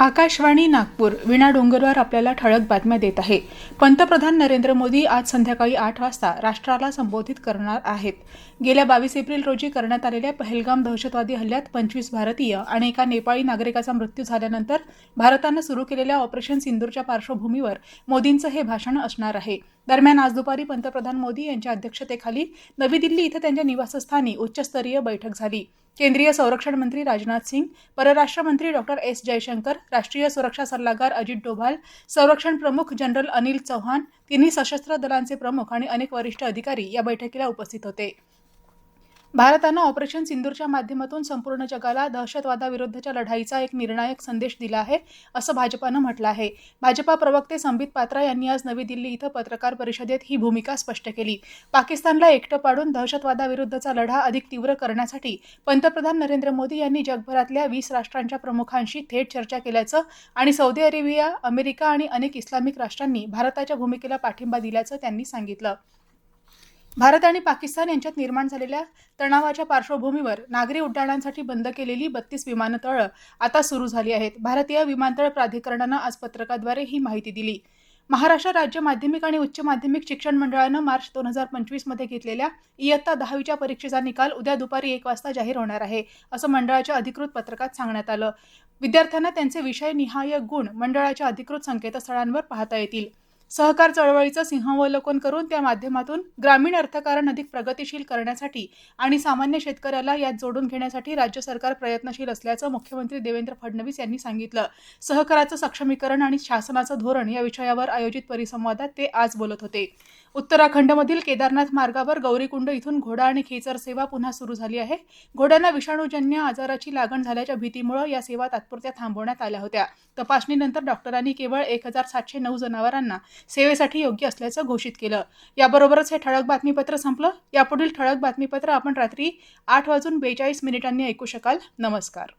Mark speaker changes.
Speaker 1: आकाशवाणी नागपूर विणा डोंगरवर आपल्याला ठळक बातम्या देत आहे पंतप्रधान नरेंद्र मोदी आज संध्याकाळी आठ वाजता राष्ट्राला संबोधित करणार आहेत गेल्या बावीस एप्रिल रोजी करण्यात आलेल्या पहलगाम दहशतवादी हल्ल्यात पंचवीस भारतीय आणि एका नेपाळी नागरिकाचा मृत्यू झाल्यानंतर भारतानं सुरू केलेल्या ऑपरेशन सिंदूरच्या पार्श्वभूमीवर मोदींचं हे भाषण असणार आहे दरम्यान आज दुपारी पंतप्रधान मोदी यांच्या अध्यक्षतेखाली नवी दिल्ली इथं त्यांच्या निवासस्थानी उच्चस्तरीय बैठक झाली केंद्रीय संरक्षण मंत्री राजनाथ सिंग परराष्ट्र मंत्री डॉक्टर एस जयशंकर राष्ट्रीय सुरक्षा सल्लागार अजित डोभाल संरक्षण प्रमुख जनरल अनिल चौहान, तिन्ही सशस्त्र दलांचे प्रमुख आणि अनेक वरिष्ठ अधिकारी या बैठकीला उपस्थित होते भारतानं ऑपरेशन सिंदूरच्या माध्यमातून संपूर्ण जगाला दहशतवादाविरुद्धच्या लढाईचा एक निर्णायक संदेश दिला आहे असं भाजपानं म्हटलं आहे भाजपा प्रवक्ते संबित पात्रा यांनी आज नवी दिल्ली इथं पत्रकार परिषदेत ही भूमिका स्पष्ट केली पाकिस्तानला एकटं पाडून दहशतवादाविरुद्धचा लढा अधिक तीव्र करण्यासाठी पंतप्रधान नरेंद्र मोदी यांनी जगभरातल्या वीस राष्ट्रांच्या प्रमुखांशी थेट चर्चा केल्याचं आणि सौदी अरेबिया अमेरिका आणि अनेक इस्लामिक राष्ट्रांनी भारताच्या भूमिकेला पाठिंबा दिल्याचं त्यांनी सांगितलं भारत आणि पाकिस्तान यांच्यात निर्माण झालेल्या तणावाच्या पार्श्वभूमीवर नागरी उड्डाणांसाठी बंद केलेली बत्तीस विमानतळं आता सुरू झाली आहेत भारतीय विमानतळ प्राधिकरणानं आज पत्रकाद्वारे ही माहिती दिली महाराष्ट्र राज्य माध्यमिक आणि उच्च माध्यमिक शिक्षण मंडळानं मार्च दोन हजार पंचवीसमध्ये घेतलेल्या इयत्ता दहावीच्या परीक्षेचा निकाल उद्या दुपारी एक वाजता जाहीर होणार आहे असं मंडळाच्या अधिकृत पत्रकात सांगण्यात आलं विद्यार्थ्यांना त्यांचे विषय निहाय गुण मंडळाच्या अधिकृत संकेतस्थळांवर पाहता येतील सहकार चळवळीचं सिंहावलोकन करून त्या माध्यमातून ग्रामीण अर्थकारण अधिक प्रगतिशील करण्यासाठी आणि सामान्य शेतकऱ्याला यात जोडून घेण्यासाठी राज्य सरकार प्रयत्नशील असल्याचं मुख्यमंत्री देवेंद्र फडणवीस यांनी सांगितलं सहकाराचं सक्षमीकरण आणि शासनाचं धोरण या विषयावर आयोजित परिसंवादात ते आज बोलत होते उत्तराखंडमधील केदारनाथ मार्गावर गौरीकुंड इथून घोडा आणि खेचर सेवा पुन्हा सुरू झाली आहे घोड्यांना विषाणूजन्य आजाराची लागण झाल्याच्या भीतीमुळे या सेवा तात्पुरत्या थांबवण्यात आल्या होत्या तपासणीनंतर डॉक्टरांनी केवळ एक हजार सातशे नऊ जनावरांना सेवेसाठी योग्य असल्याचं घोषित केलं याबरोबरच हे ठळक बातमीपत्र संपलं यापुढील ठळक बातमीपत्र आपण रात्री आठ वाजून बेचाळीस मिनिटांनी ऐकू शकाल नमस्कार